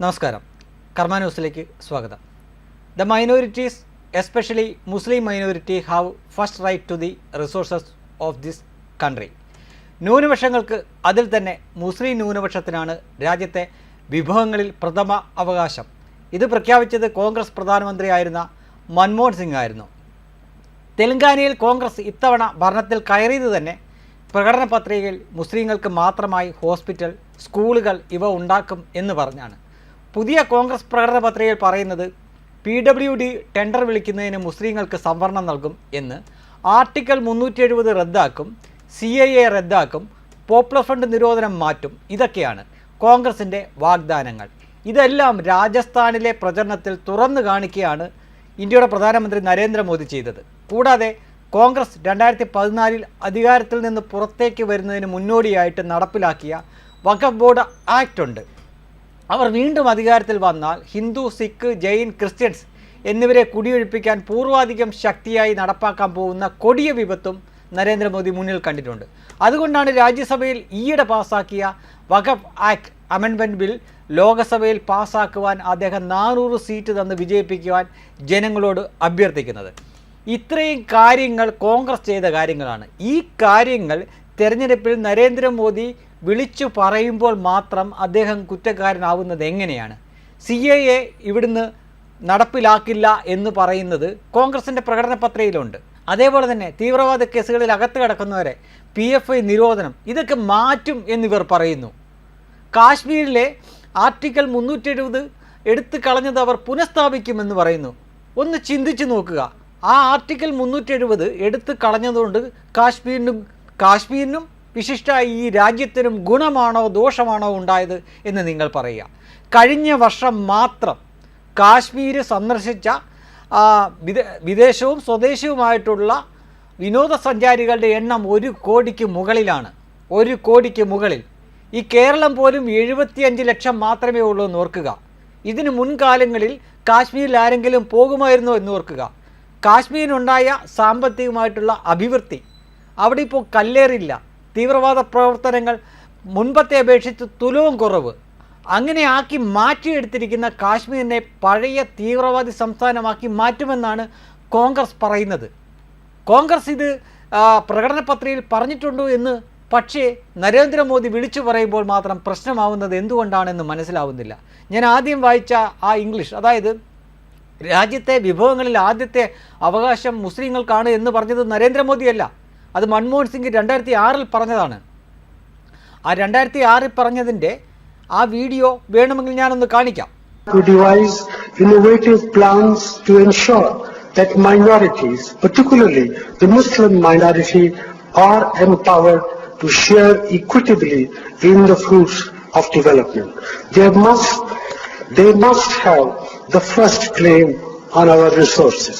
നമസ്കാരം. കർമ്മ ന്യൂസിലേക്ക് സ്വാഗതം. The minorities especially Muslim minority have first right to the resources of this country ന്യൂനപക്ഷങ്ങൾക്ക് അതിൽ തന്നെ മുസ്ലിം ന്യൂനപക്ഷത്തിനാണ് രാജ്യത്തെ വിഭവങ്ങളിൽ പ്രഥമ അവകാശം. ഇത് പ്രഖ്യാപിച്ചത് കോൺഗ്രസ് പ്രധാനമന്ത്രിയായിരുന്ന മൻമോഹൻ സിംഗ് ആയിരുന്നു. തെലങ്കാനയിൽ കോൺഗ്രസ് ഇത്തവണ ഭരണത്തിൽ കയറിയത് തന്നെ പ്രകടന പത്രികയിൽ മുസ്ലിങ്ങൾക്ക് മാത്രമായി ഹോസ്പിറ്റൽ സ്കൂളുകൾ ഇവ ഉണ്ടാക്കും എന്ന് പറഞ്ഞാണ്. പുതിയ കോൺഗ്രസ് പ്രകടന പത്രികയിൽ പറയുന്നത് പി ഡബ്ല്യു ഡി ടെൻഡർ വിളിക്കുന്നതിന് മുസ്ലിങ്ങൾക്ക് സംവരണം നൽകും എന്ന് ആർട്ടിക്കിൾ മുന്നൂറ്റി എഴുപത് റദ്ദാക്കും സി ഐ എ റദ്ദാക്കും പോപ്പുലർ ഫണ്ട് നിരോധനം മാറ്റും. ഇതൊക്കെയാണ് കോൺഗ്രസിന്റെ വാഗ്ദാനങ്ങൾ. ഇതെല്ലാം രാജസ്ഥാനിലെ പ്രചരണത്തിൽ തുറന്നു കാണിക്കുകയാണ് ഇന്ത്യയുടെ പ്രധാനമന്ത്രി നരേന്ദ്രമോദി ചെയ്തത്. കൂടാതെ കോൺഗ്രസ് രണ്ടായിരത്തി പതിനാലിൽ അധികാരത്തിൽ നിന്ന് പുറത്തേക്ക് വരുന്നതിന് മുന്നോടിയായിട്ട് നടപ്പിലാക്കിയ വഖഫ് ബോർഡ് ആക്ട് ഉണ്ട്. അവർ വീണ്ടും അധികാരത്തിൽ വന്നാൽ ഹിന്ദു സിഖ് ജെയിൻ ക്രിസ്ത്യൻസ് എന്നിവരെ കുടിയൊഴിപ്പിക്കാൻ പൂർവാധികം ശക്തിയായി നടപ്പാക്കാൻ പോകുന്ന കൊടിയ വിപത്തും നരേന്ദ്രമോദി മുന്നിൽ കണ്ടിട്ടുണ്ട്. അതുകൊണ്ടാണ് രാജ്യസഭയിൽ ഈയിടെ പാസാക്കിയ വഖഫ് ആക്ട് അമെൻമെന്റ് ബിൽ ലോകസഭയിൽ പാസാക്കുവാൻ അദ്ദേഹം നാനൂറ് സീറ്റ് തന്ന് വിജയിപ്പിക്കുവാൻ ജനങ്ങളോട് അഭ്യർത്ഥിക്കുന്നത്. ഇത്രയും കാര്യങ്ങൾ കോൺഗ്രസ് ചെയ്ത കാര്യങ്ങളാണ്. ഈ കാര്യങ്ങൾ തെരഞ്ഞെടുപ്പിൽ നരേന്ദ്രമോദി വിളിച്ചു പറയുമ്പോൾ മാത്രം അദ്ദേഹം കുറ്റക്കാരനാവുന്നത് എങ്ങനെയാണ്? സി എ എ ഇവിടുന്ന് നടപ്പിലാക്കില്ല എന്ന് പറയുന്നത് കോൺഗ്രസിന്റെ പ്രകടന പത്രികയിലുണ്ട് അതേപോലെ തന്നെ തീവ്രവാദ കേസുകളിൽ അകത്ത് കിടക്കുന്നവരെ പി എഫ് ഐ നിരോധനം ഇതൊക്കെ മാറ്റും എന്നിവർ പറയുന്നു. കാശ്മീരിലെ ആർട്ടിക്കൽ മുന്നൂറ്റി എഴുപത് എടുത്തു കളഞ്ഞത് അവർ പുനഃസ്ഥാപിക്കുമെന്ന് പറയുന്നു. ഒന്ന് ചിന്തിച്ചു നോക്കുക. ആ ആർട്ടിക്കൽ മുന്നൂറ്റി എഴുപത് എടുത്തു കളഞ്ഞതുകൊണ്ട് കാശ്മീരിനും കാശ്മീരിനും വിശിഷ്ട ഈ രാജ്യത്തിനും ഗുണമാണോ ദോഷമാണോ ഉണ്ടായത് എന്ന് നിങ്ങൾ പറയുക. കഴിഞ്ഞ വർഷം മാത്രം കാശ്മീർ സന്ദർശിച്ച വിദേശവും സ്വദേശവുമായിട്ടുള്ള വിനോദസഞ്ചാരികളുടെ എണ്ണം ഒരു കോടിക്ക് മുകളിലാണ്. ഒരു കോടിക്ക് മുകളിൽ. ഈ കേരളം പോലും എഴുപത്തിയഞ്ച് ലക്ഷം മാത്രമേ ഉള്ളൂ എന്ന് ഓർക്കുക. ഇതിന് മുൻകാലങ്ങളിൽ കാശ്മീരിൽ ആരെങ്കിലും പോകുമായിരുന്നോ എന്ന് ഓർക്കുക. കാശ്മീരിനുണ്ടായ സാമ്പത്തികമായിട്ടുള്ള അഭിവൃദ്ധി. അവിടെ ഇപ്പോൾ കല്ലേറില്ല. തീവ്രവാദ പ്രവർത്തനങ്ങൾ മുൻപത്തെ അപേക്ഷിച്ച് തുലവും കുറവ്. അങ്ങനെ ആക്കി മാറ്റിയെടുത്തിരിക്കുന്ന കാശ്മീരിനെ പഴയ തീവ്രവാദി സംസ്ഥാനമാക്കി മാറ്റുമെന്നാണ് കോൺഗ്രസ് പറയുന്നത്. കോൺഗ്രസ് ഇത് പ്രകടന പത്രികയിൽ പറഞ്ഞിട്ടുണ്ടോ എന്ന് പക്ഷേ നരേന്ദ്രമോദി വിളിച്ചു പറയുമ്പോൾ മാത്രം പ്രശ്നമാവുന്നത് എന്തുകൊണ്ടാണെന്ന് മനസ്സിലാവുന്നില്ല. ഞാൻ ആദ്യം വായിച്ച ആ ഇംഗ്ലീഷ് അതായത് രാജ്യത്തെ വിഭവങ്ങളിൽ ആദ്യത്തെ അവകാശം മുസ്ലിങ്ങൾക്കാണ് എന്ന് പറഞ്ഞത് നരേന്ദ്രമോദിയല്ല. അത് മൻമോഹൻ സിംഗ് രണ്ടായിരത്തി ആറിൽ പറഞ്ഞതാണ് ആ രണ്ടായിരത്തി ആറിൽ പറഞ്ഞതിന്റെ ആ വീഡിയോ വേണമെങ്കിൽ ഞാനൊന്ന് കാണിക്കാം to devise innovative plans to ensure that minorities, particularly the Muslim minority, are empowered to share equitably in the fruits of development. They must, they must have the first claim on our resources.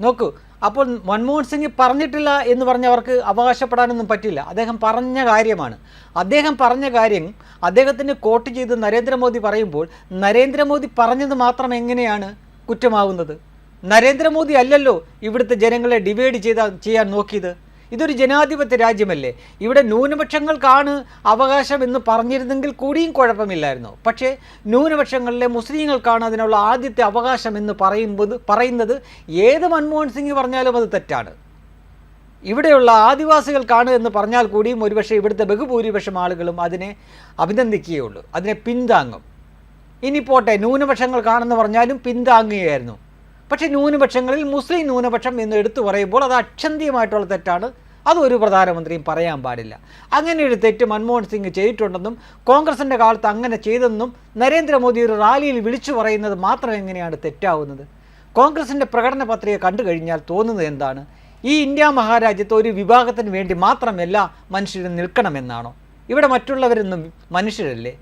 നോക്കൂ അപ്പോൾ മൻമോഹൻ സിംഗ് പറഞ്ഞിട്ടില്ല എന്ന് പറഞ്ഞവർക്ക് അവകാശപ്പെടാനൊന്നും പറ്റില്ല. അദ്ദേഹം പറഞ്ഞ കാര്യമാണ്. അദ്ദേഹം പറഞ്ഞ കാര്യം അദ്ദേഹത്തിന് കോട്ട് ചെയ്ത് നരേന്ദ്രമോദി പറയുമ്പോൾ നരേന്ദ്രമോദി പറഞ്ഞത് മാത്രം എങ്ങനെയാണ് കുറ്റമാവുന്നത്? നരേന്ദ്രമോദി അല്ലല്ലോ ഇവിടുത്തെ ജനങ്ങളെ ഡിവൈഡ് ചെയ്ത ചെയ്യാൻ നോക്കിയത്. ഇതൊരു ജനാധിപത്യ രാജ്യമല്ലേ? ഇവിടെ ന്യൂനപക്ഷങ്ങൾക്കാണ് അവകാശം എന്ന് പറഞ്ഞിരുന്നെങ്കിൽ കൂടിയും കുഴപ്പമില്ലായിരുന്നു. പക്ഷേ ന്യൂനപക്ഷങ്ങളിലെ മുസ്ലിങ്ങൾക്കാണ് അതിനുള്ള ആദ്യത്തെ അവകാശം എന്ന് പറയുമ്പോൾ പറയുന്നത് ഏത് മൻമോഹൻ സിംഗ് പറഞ്ഞാലും അത് തെറ്റാണ്. ഇവിടെയുള്ള ആദിവാസികൾക്കാണ് എന്ന് പറഞ്ഞാൽ കൂടിയും ഒരുപക്ഷെ ഇവിടുത്തെ ബഹുഭൂരിപക്ഷം ആളുകളും അതിനെ അഭിനന്ദിക്കുകയുള്ളൂ. അതിനെ പിന്താങ്ങും. ഇനി പോട്ടെ ന്യൂനപക്ഷങ്ങൾക്കാണെന്ന് പറഞ്ഞാലും പിന്താങ്ങുകയായിരുന്നു. പക്ഷേ ന്യൂനപക്ഷങ്ങളിൽ മുസ്ലിം ന്യൂനപക്ഷം എന്ന് എടുത്തു പറയുമ്പോൾ അത് അക്ഷന്തിയമായിട്ടുള്ള തെറ്റാണ്. അത് ഒരു പ്രധാനമന്ത്രിയും പറയാൻ പാടില്ല. അങ്ങനെ ഒരു തെറ്റ് മൻമോഹൻ സിംഗ് ചെയ്തിട്ടുണ്ടെന്നും കോൺഗ്രസിന്റെ കാലത്ത് അങ്ങനെ ചെയ്തെന്നും നരേന്ദ്രമോദി ഒരു റാലിയിൽ വിളിച്ചു പറയുന്നത് മാത്രം എങ്ങനെയാണ് തെറ്റാവുന്നത്? കോൺഗ്രസിന്റെ പ്രകടന പത്രിക കണ്ടു കഴിഞ്ഞാൽ തോന്നുന്നത് എന്താണ്? ഈ ഇന്ത്യ മഹാരാജ്യത്ത് ഒരു വിഭാഗത്തിന് വേണ്ടി മാത്രമല്ല മനുഷ്യരും നിൽക്കണമെന്നാണോ? ഇവിടെ മറ്റുള്ളവരൊന്നും മനുഷ്യരല്ലേ?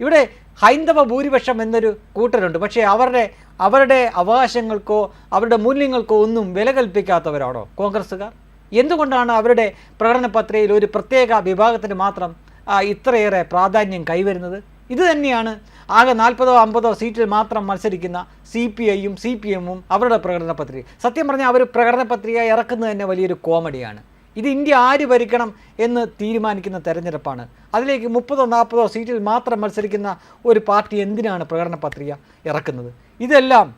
ഇവിടെ ഹൈന്ദവ ഭൂരിപക്ഷം എന്നൊരു കൂട്ടരുണ്ട്. പക്ഷേ അവരുടെ അവരുടെ അവകാശങ്ങൾക്കോ അവരുടെ മൂല്യങ്ങൾക്കോ ഒന്നും വില കൽപ്പിക്കാത്തവരാണോ കോൺഗ്രസ്സുകാർ? എന്തുകൊണ്ടാണ് അവരുടെ പ്രകടന പത്രികയിൽ ഒരു പ്രത്യേക വിഭാഗത്തിന് മാത്രം ഇത്രയേറെ പ്രാധാന്യം കൈവരുന്നത്? ഇത് തന്നെയാണ് ആകെ നാൽപ്പതോ അമ്പതോ സീറ്റിൽ മാത്രം മത്സരിക്കുന്ന സി പി ഐയും സി പി എമ്മും അവരുടെ പ്രകടന പത്രിക സത്യം പറഞ്ഞാൽ അവർ പ്രകടന പത്രിക ഇറക്കുന്നത് തന്നെ വലിയൊരു കോമഡിയാണ്. ഇത് ഇന്ത്യ ആര് ഭരിക്കണം എന്ന് തീരുമാനിക്കുന്ന തെരഞ്ഞെടുപ്പാണ്. അതിലേക്ക് മുപ്പതോ നാൽപ്പതോ സീറ്റിൽ മാത്രം മത്സരിക്കുന്ന ഒരു പാർട്ടി എന്തിനാണ് പ്രകടന പത്രിക ഇറക്കുന്നത്? ഇതെല്ലാം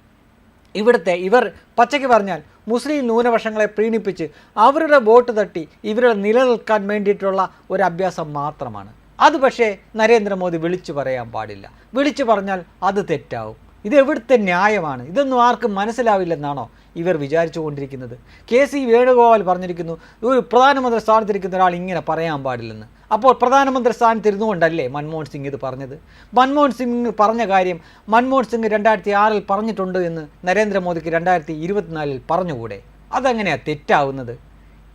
ഇവിടുത്തെ ഇവർ പച്ചയ്ക്ക് പറഞ്ഞാൽ മുസ്ലിം ന്യൂനപക്ഷങ്ങളെ പ്രീണിപ്പിച്ച് അവരുടെ വോട്ട് തട്ടി ഇവരുടെ നിലനിൽക്കാൻ വേണ്ടിയിട്ടുള്ള ഒരു അഭ്യാസം മാത്രമാണ്. അത് പക്ഷേ നരേന്ദ്രമോദി വിളിച്ചു പറയാൻ പാടില്ല. വിളിച്ചു പറഞ്ഞാൽ അത് തെറ്റാവും. ഇത് എവിടുത്തെ ന്യായമാണ്? ഇതൊന്നും ആർക്കും മനസ്സിലാവില്ലെന്നാണോ ഇവർ വിചാരിച്ചു കൊണ്ടിരിക്കുന്നത്? കെ സി വേണുഗോപാൽ പറഞ്ഞിരിക്കുന്നു ഒരു പ്രധാനമന്ത്രി സ്ഥാനത്തിരിക്കുന്ന ഒരാൾ ഇങ്ങനെ പറയാൻ പാടില്ലെന്ന്. അപ്പോൾ പ്രധാനമന്ത്രി സ്ഥാനത്തിരുന്നു കൊണ്ടല്ലേ മൻമോഹൻ സിംഗ് ഇത് പറഞ്ഞത്? മൻമോഹൻ സിംഗ് പറഞ്ഞ കാര്യം മൻമോഹൻ സിംഗ് രണ്ടായിരത്തി ആറിൽ പറഞ്ഞിട്ടുണ്ട് എന്ന് നരേന്ദ്രമോദിക്ക് രണ്ടായിരത്തി ഇരുപത്തിനാലിൽ പറഞ്ഞുകൂടെ? അതെങ്ങനെയാണ് തെറ്റാവുന്നത്?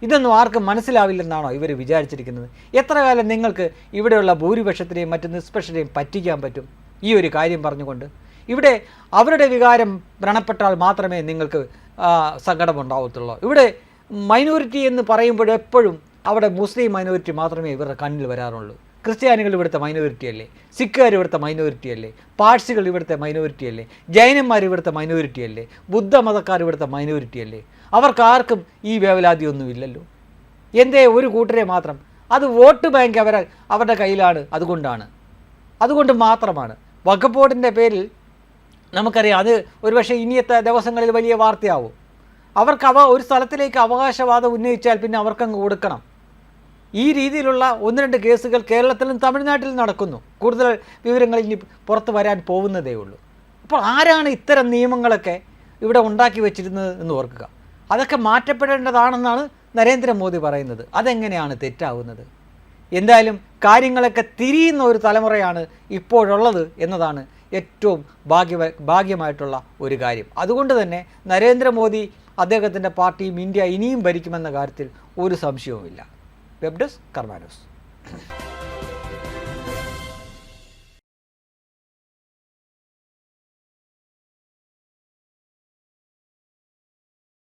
ഇതൊന്നും ആർക്കും മനസ്സിലാവില്ലെന്നാണോ ഇവർ വിചാരിച്ചിരിക്കുന്നത്? എത്ര കാലം നിങ്ങൾക്ക് ഇവിടെയുള്ള ഭൂരിപക്ഷത്തിനെയും മറ്റ് നിഷ്പക്ഷരെയും പറ്റിക്കാൻ പറ്റും? ഈ ഒരു കാര്യം പറഞ്ഞുകൊണ്ട്. ഇവിടെ അവരുടെ വികാരം വ്രണപ്പെട്ടാൽ മാത്രമേ നിങ്ങൾക്ക് ആ, സങ്കടമുണ്ടാവത്തുള്ളൂ. ഇവിടെ മൈനോറിറ്റി എന്ന് പറയുമ്പോൾ എപ്പോഴും അവിടെ മുസ്ലിം മൈനോറിറ്റി മാത്രമേ ഇവരുടെ കണ്ണിൽ വരാറുള്ളൂ. ക്രിസ്ത്യാനികൾ ഇവിടുത്തെ മൈനോറിറ്റി അല്ലേ? സിഖുകാർ ഇവിടുത്തെ മൈനോറിറ്റി അല്ലേ? പാഴ്സികൾ ഇവിടുത്തെ മൈനോറിറ്റി അല്ലേ? ജൈനന്മാർ ഇവിടുത്തെ മൈനോറിറ്റി അല്ലേ? ബുദ്ധമതക്കാർ ഇവിടുത്തെ മൈനോറിറ്റി അല്ലേ? അവർക്ക് ആർക്കും ഈ വേവലാതിയൊന്നുമില്ലല്ലോ എന്തേ ഒരു കൂട്ടരെ മാത്രം. അത് വോട്ട് ബാങ്ക് അവരെ അവരുടെ കയ്യിലാണ് അതുകൊണ്ടാണ്. അതുകൊണ്ട് മാത്രമാണ്. വഖഫ് ബോർഡിന്റെ പേരിൽ നമുക്കറിയാം. അത് ഒരുപക്ഷെ ഇനിയത്തെ ദിവസങ്ങളിൽ വലിയ വാർത്തയാവും. അവർക്ക് അവ ഒരു സ്ഥലത്തിലേക്ക് അവകാശവാദം ഉന്നയിച്ചാൽ പിന്നെ അവർക്കങ്ങ് കൊടുക്കണം ഈ രീതിയിലുള്ള ഒന്ന് രണ്ട് കേസുകൾ കേരളത്തിലും തമിഴ്നാട്ടിലും നടക്കുന്നു. കൂടുതൽ വിവരങ്ങൾ ഇനി പുറത്ത് വരാൻ പോകുന്നതേ ഉള്ളൂ. അപ്പോൾ ആരാണ് ഇത്തരം നിയമങ്ങളൊക്കെ ഇവിടെ ഉണ്ടാക്കി വെച്ചിരുന്നത് എന്ന് ഓർക്കുക. അതൊക്കെ മാറ്റപ്പെടേണ്ടതാണെന്നാണ് നരേന്ദ്രമോദി പറയുന്നത്. അതെങ്ങനെയാണ് തെറ്റാവുന്നത്? എന്തായാലും കാര്യങ്ങളൊക്കെ തിരിയുന്ന ഒരു തലമുറയാണ് ഇപ്പോഴുള്ളത് എന്നതാണ് ഏറ്റവും ഭാഗ്യ ഭാഗ്യമായിട്ടുള്ള ഒരു കാര്യം. അതുകൊണ്ട് തന്നെ നരേന്ദ്രമോദി അദ്ദേഹത്തിന്റെ പാർട്ടിയും ഇന്ത്യ ഇനിയും ഭരിക്കുമെന്ന കാര്യത്തിൽ ഒരു സംശയവുമില്ല. Web desk കർമാനോസ്